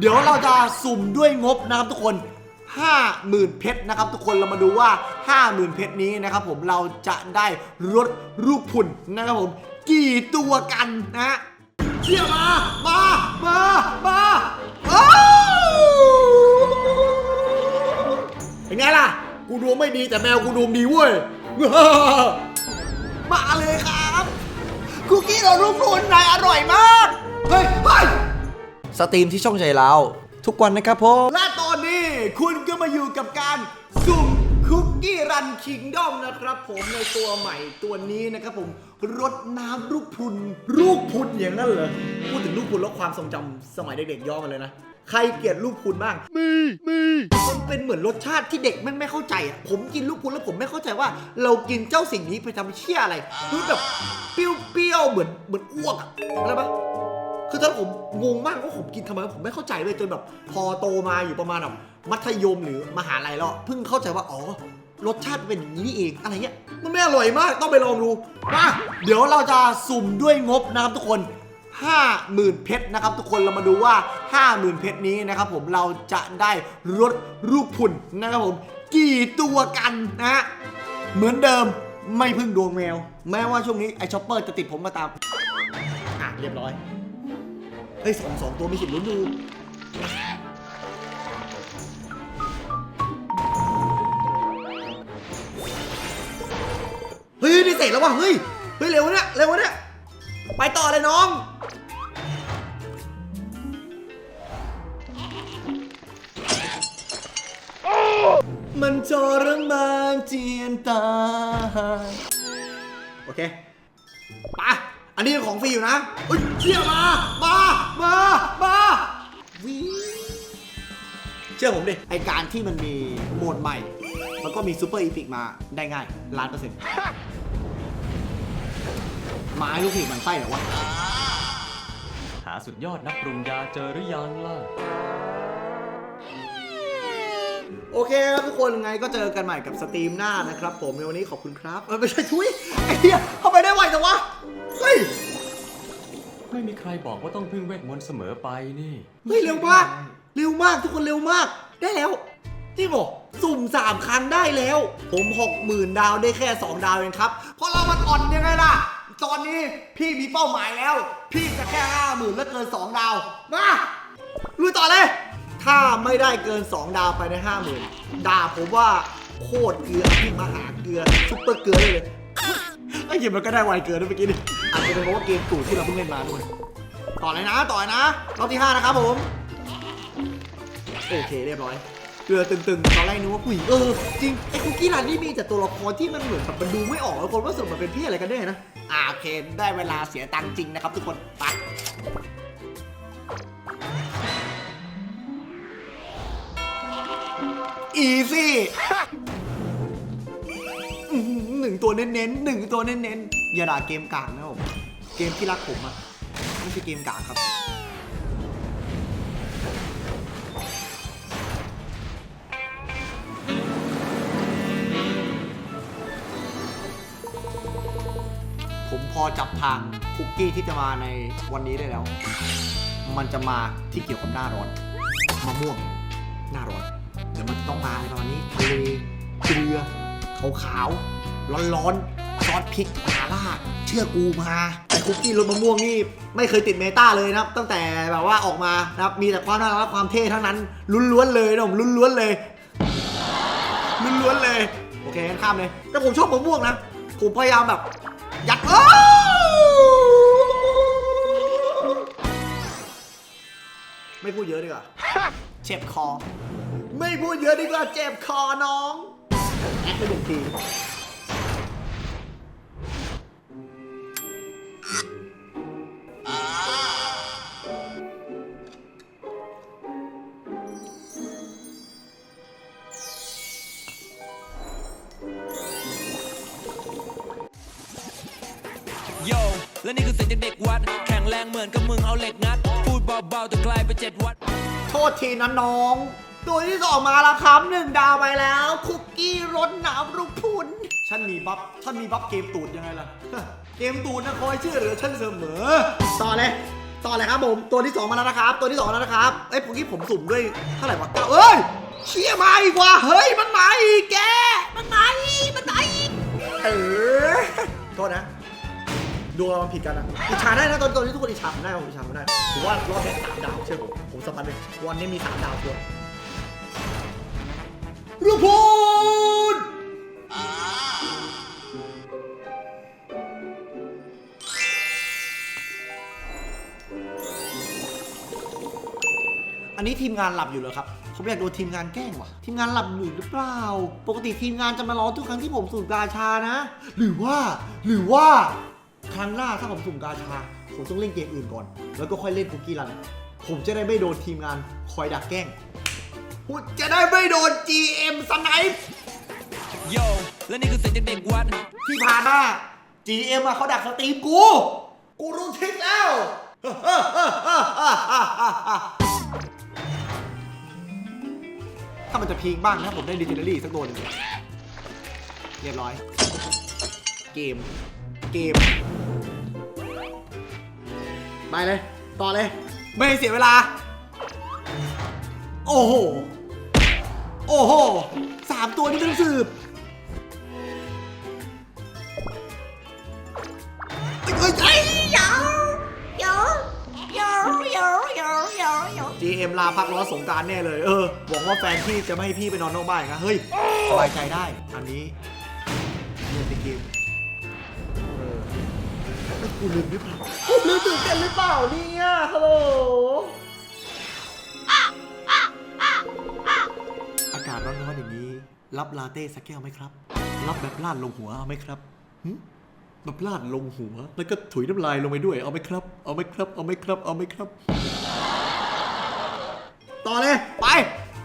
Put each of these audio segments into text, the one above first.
เดี๋ยวเราจะสุ่มด้วยงบนะครับทุกคน 50,000 เพชรนะครับทุกคนเรามาดูว่า 50,000 เพชรนี้นะครับผมเราจะได้รถลูกพุ่นนะครับผม กี่ตัวกันนะฮะเชี่ยมา มา มา มาอ้าวเป็นไงล่ะ กูดวงไม่ดีแต่แมวกูดวงดีเว้ย มาเลยครับ คุกกี้รสลูกพุ่นนายอร่อยมาก เฮ้ยเฮ้ย สตรีมที่ช่องใจเราทุกวันนะครับผมและตอนนี้คุณก็มาอยู่กับการสุ่มคุกกี้รันคิงดอมนะครับ ผมในตัวใหม่ตัวนี้นะครับผมรดน้ำลูกพรุนลูกพรุนอย่างนั้นเหรอพูดถึงลูกพรุนแล้วความทรงจำสมัยเด็กๆย้อนกันเลยนะใครเกลียดลูกพรุนบ้าง มีมีมันเป็นเหมือนรสชาติที่เด็กไม่ไม่เข้าใจอะ ผมกินลูกพรุนแล้วผมไม่เข้าใจว่า เรากินเจ้าสิ่งนี้ไปทำเชี่ยอะไรคือแบบเปรี้ยวๆเหมือนเหมือนอ้วกอะอะไรปะ คือตอนผมงงมากว่าผมกินทำไมผมไม่เข้าใจเลยจนแบบพอโตมาอยู่ประมาณแบบมัธยมหรือมหาลัยแล้วเพิ่งเข้าใจว่าอ๋อรสชาติเป็นอย่างนี้นี่เองอะไรเงี้ยมันไม่อร่อยมากต้องไปลองดูมาเดี๋ยวเราจะสุ่มด้วยงบนะครับทุกคน 50,000 เพชรนะครับ ทุกคนเรามาดูว่า 50,000 เพชรนี้นะครับ ผมเราจะได้รถลูกพุ่นนะครับผม กี่ตัวกันนะฮะเหมือนเดิมไม่พึ่งดวงแมว แม้ว่าช่วงนี้ไอช็อปเปอร์จะติดผมมาตามอะเรียบร้อย เฮ้ยสองสองตัวมีสิทธิ์ลุ้นอยู่เฮ้ยนี่เสร็จแล้ววะเฮ้ยเฮ้ยเร็ววะเนี่ยเร็ววะเนี่ยไปต่อเลยน้องมันทรมานเจียนตายโอเค ไปะ อันนี้ของฟรีอยู่นะเฮ้ยเชี่ยมา มา มา มาวิเชื่อผมดิ ไอการที่มันมีโหมดใหม่ มันก็มีซูเปอร์อีพิกมาได้ง่ายล้านเปอร์เซ็นต์มาให้ลูกผีมันไส้เหรอวะ หาสุดยอดนักปรุงยาเจอหรือยังล่ะ โอเคครับทุกคนไงก็เจอกันใหม่กับสตรีมหน้านะครับผมในวันนี้ขอบคุณครับเออไม่ใช่ทุยไอ้เหี้ยเข้าไปได้ไว จังวะ เฮ้ย ไม่มีใครบอกว่าต้องพึ่งเวทมนต์เสมอไปนี่ เฮ้ยเร็วมาก เร็วมากทุกคนเร็วมาก ได้แล้วจริงเหรอสุ่มสามครั้งได้แล้ว ผมหกหมื่นดาวได้แค่ 2 ดาวเองครับ เพราะเรามันอ่อนยังไงล่ะ ตอนนี้พี่มีเป้าหมายแล้ว พี่จะแค่ห้าหมื่นแล้วเกิน 2 ดาว มาลุยต่อเลย ถ้าไม่ได้เกิน 2 ดาวไปในห้าหมื่นด่าผมว่าโคตรเกลือพี่มาหาเกลือซุปเปอร์เกลือได้เลย ไอ้เกมมันก็ได้ไวเกินนะเมื่อกี้นี่อาจจะเป็นเพราะว่าเกมตู่ที่เราเพิ่งเล่นมาด้วยต่อเลยนะ ต่อเลยนะ รอบที่ 5 นะครับผม โอเคเรียบร้อยเกือตึงๆ ตอนแรกนึกว่าผู้หญิงเออ จริง ไอ้คุกกี้รันนี่มีแต่ตัวละครที่มันเหมือนแบบมันดูไม่ออกแล้วคนว่าสรุดมันเป็นพี่อะไรกันแน่นะ อ่าโอเค ได้เวลาเสียตังค์จริงนะครับทุกคนไปอีซี่ ตัวเน้นๆงตัวเน้นๆอย่าด่าเกมกากนะผมเกมที่รักผมอะไม่ใช่เกมกากครับ ผมพอจับทางคุกกี้ที่จะมาในวันนี้ได้แล้ว มันจะมาที่เกี่ยวกับหน้าร้อนมะม่วงหน้าร้อนเดี๋ยวมันต้องมาในตอนนี้ทะเลเกลือขาวๆ ร้อนๆ ซอสพริกมาล่า เชื่อกูมา แต่คุกกี้รสมะม่วงนี่ไม่เคยติดเมตาเลยนะครับ ตั้งแต่แบบว่าออกมานะครับ มีแต่ความน่ารักและความเท่เทั้งนั้นล้วนๆเลยนะผมล้วนๆเลยล้วนๆเลย โอเคงั้นข้ามเลย แต่ผมชอบมะม่วงนะ ผมพยายามแบบ ยัดอ้ไม่พูดเยอะดีกว่า เจ็บคอ ไม่พูดเยอะดีกว่าเจ็บคอน้อง แอคไปหนึ่งที และนี่คือเสียงจากเด็กวัด แข็งแรงเหมือนกับมึงเอาเหล็กงัด พูดเบาๆแต่กลายเป็นเจ็ดวัด โทษทีนะน้อง ตัวที่สองมาแล้วครับหนึ่งดาวไปแล้ว คุกกี้รสหนาวรูปพุนฉันมีบัฟฉันมีบัฟเกมตูดยังไงล่ะ เกมตูดนะคอยเชื่อเหลือฉันเสมอ ต่อเลย ต่อเลยครับผม ตัวที่สองมาแล้วนะครับ ตัวที่สองมาแล้วนะครับ เอ้ยเมื่อกี้ผมสุ่มด้วยเท่าไหร่วะเก้าเอ้ย เชี่ยมาอีกว่ะ เฮ้ย มันมาอีกแก มันมาอีก มันมาอีก เออ โทษนะ ดวงเรามันผิดกันอะอิจฉาได้นะตอนตอนนี้ทุกคนอิจฉาผมได้ผมอิจฉาผมได้ผมว่ารอบนี้สามดาวเชื่อผมผมสปันเลยวันนี้มีสามดาวตัวรูปพูนอันนี้ทีมงานหลับอยู่เหรอครับ ผมอยากโดนทีมงานแกล้งว่ะ ทีมงานหลับอยู่หรือเปล่า ปกติทีมงานจะมาร้องทุกครั้งที่ผมสุ่มกาชานะ หรือว่า หรือว่าค รั้งหน้าถ้าผมสุ่มกาชา ผมต้องเล่นเกมอื่นก่อน แล้วก็ค่อยเล่นคุกกี้รัน ผมจะได้ไม่โดนทีมงานคอยดักแกล้งผมจะได้ไม่โดน GM สไนป์โยและนี่คือเสียงจากเด็กวัดที่ผ่านมา GM อะเขาดักสตรีมกู กูรู้ทริกแล้ว ถ้ามันจะพีคบ้างนะผมได้ดิจิทัลลี่สักตัวหนึงเรียบร้อย เกม เกม ไปเลย ต่อเลย ไม่ให้เสียเวลา โอ้โห โอ้โหสามตัวนี้ไม่ต้องสืบเฮ้ยเฮ้ยยาวยาวยาวยาวยาวยาวยาว GM ลาพักร้อนสงกรารแน่เลย เออ หวังว่าแฟนพี่จะไม่ให้พี่ไปนอนนอกบ้านนะ เฮ้ย สบายใจได้ อันนี้เล่นในเกมเออแล้ว กูลืมหรือเปล่ากูลืมตื่นเต้นหรือเปล่าเนี่ยฮัลโหล อากาศร้อนๆอย่างนี้ รับลาเต้สักแก้วไหมครับ รับแบบลาดลงหัวเอาไหมครับหึแบบลาดลงหัว แล้วก็ถุยน้ำลายลงไปด้วย เอาไหมครับ เอาไหมครับ เอาไหมครับ เอาไหมครับ ต่อเลย ไป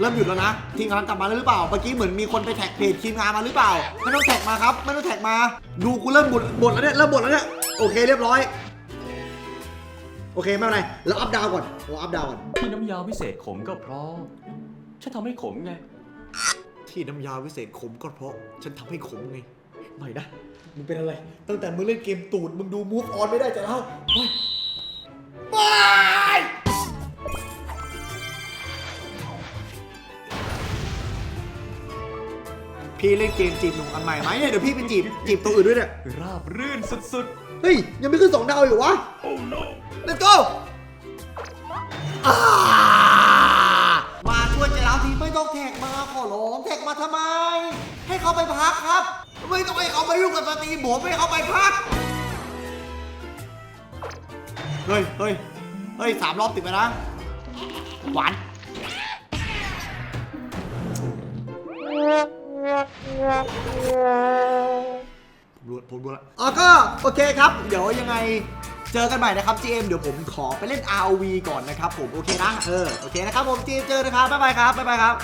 เริ่มหยุดแล้วนะ ทีมงานกลับมาแล้วหรือเปล่า เมื่อกี้เหมือนมีคนไปแท็กเพจทีมงานมาหรือเปล่า ไม่ต้องแท็กมาครับ ไม่ต้องแท็กมา ดูกูเริ่มบ่นบ่นแล้วเนี่ย เริ่มบ่นแล้วเนี่ย โอเคเรียบร้อย โอเคไม่เป็นไรแล้วอัพดาวก่อนเราอัพดาวก่อน ที่น้ำยาวิเศษขมก็เพราะฉันทำให้ขมไง ที่น้ำยาวิเศษขมก็เพราะ ฉันทำให้ขมไง ไม่นะ มึงเป็นอะไร ตั้งแต่มึงเล่นเกมตูด มึงดูมูฟออนไม่ได้จะแล้วไม่ไพี่เล่นเกมจีบหนุ่มอันใหม่ไหมเนี่ยเดี๋ยวพี่ไปจีบจีบตัวอื่นด้วยเนี่ย ราบรื่นสุดเฮ้ย ยังไม่ขึ้นสองดาวอยู่วะ Let's go อ่ามาช่วยใจเราทีไม่ต้องแท็กมาขอร้องแท็กมาทำไม ให้เขาไปพักครับ ไม่ต้องให้เขาไปยุ่งกับสตรีมผมให้เขาไปพัก เฮ้ยเฮ้ยเฮ้ยสามรอบติดไปนะ หวาน ผมรู้ผมรู้แล้วอ๋อก็โอเคครับ เดี๋ยวยังไงเจอกันใหม่นะครับ GM เดี๋ยวผมขอไปเล่น ROV ก่อนนะครับผมโอเคนะเออโอเคนะครับผม GM เจอนะครับบ๊ายบายครับบ๊ายบายครับ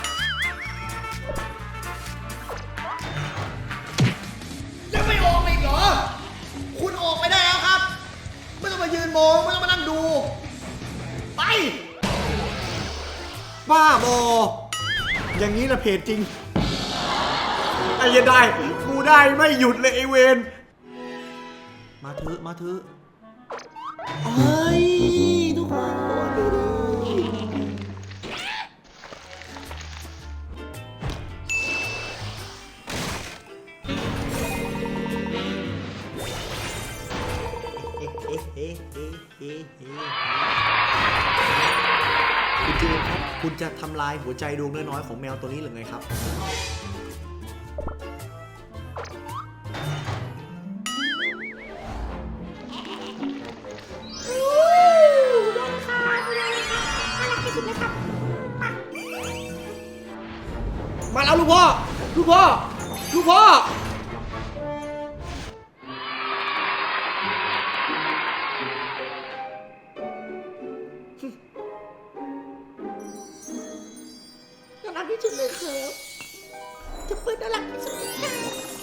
ยังไม่ออกอีกเหรอ คุณออกไปได้แล้วครับ ไม่ต้องมายืนมองไม่ต้องมานั่งดู ไป บ้าบอ อย่างนี้ละเพจจริงไอ้เหี้ยันได้กู ได้ไม่หยุดเลยไอเวนมาเถอะมาเถอะเอ้ยทุกคนดูดิคุณเจมครับ คุณจะทำลายหัวใจดวงน้อยๆของแมวตัวนี้หรือไงครับ พ่อ ลูกพ่อ น่ารักที่สุดเลยครับจะเปิดน่ารักที่สุดเลยค่ะ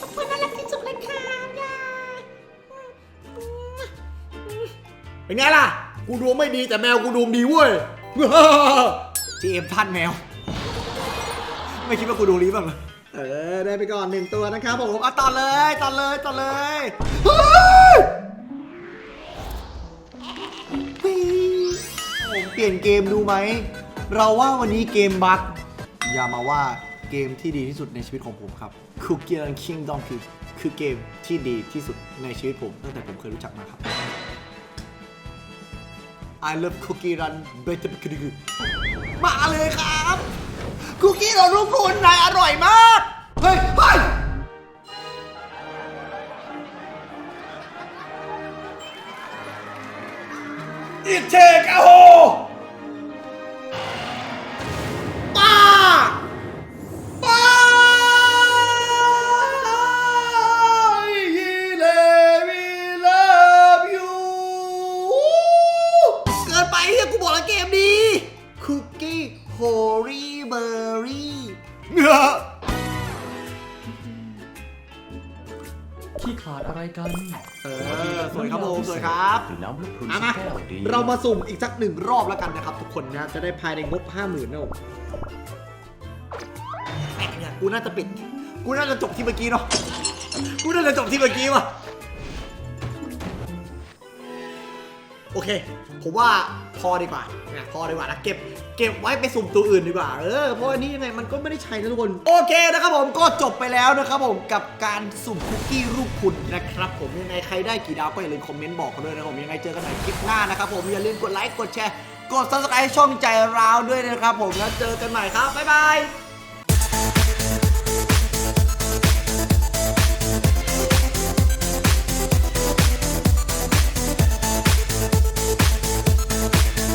จะเปิดน่ารักที่สุดเลยค่ะยายเป็นไงล่ะ กูดวงไม่ดีแต่แมวกูดวงดีเว้ย จีเอ็มท่านแมว ไม่คิดว่ากูดวงดีบ้างเหรอ เออ ได้ไปก่อนหนึ่งตัวนะครับผมเอาต่อเลยต่อเลยต่อเลยเฮ้ยผมเปลี่ยนเกมดูไหม เราว่าวันนี้เกมบั๊กอย่ามาว่าเกมที่ดีที่สุดในชีวิตของผมครับ Cookie Run Kingdom คือคือเกมที่ดีที่สุดในชีวิตผม ตั้งแต่ผมเคยรู้จักมาครับ I love Cookie Run better มาเลยครับ คุกกี้รสลูกคุณนายอร่อยมาก เฮ้ยเฮ้ย It take a hole ป้า กัน เออสวยครับผมสวยครับหรือน้ำลูกพรุนเอาสัมากแก้วดีเรามาสุ่มอีกสักหนึ่งรอบแล้วกันนะครับ ทุกคนนะจะได้ภายในงบห้าหมื่นนะผมแหม่เนี่ยกูน่าจะปิด กูน่าจะจบที่เมื่อกี้เนาะกูน่าจะจบที่เมื่อกี้ว่ะโอเค ผมว่า พอดีกว่านะพอดีกว่านะเก็บเก็บไว้ไปสุ่มตัวอื่นดีกว่า เออ เพราะอันนี้ยังไงมันก็ไม่ได้ใช้นะทุกคน โอเคนะครับผม ก็จบไปแล้วนะครับผม กับการสุ่มคุกกี้รูปคุณนะครับผม ยังไงใครได้กี่ดาวก็อย่าลืมคอมเมนต์บอกกันด้วยนะครับผม ยังไงเจอกันใหม่คลิปหน้านะครับผม อย่าลืมกดไลค์ กดแชร์ กด subscribe ช่องใจราวด้วยนะครับผม แล้วเจอกันใหม่ครับ บ๊ายบาย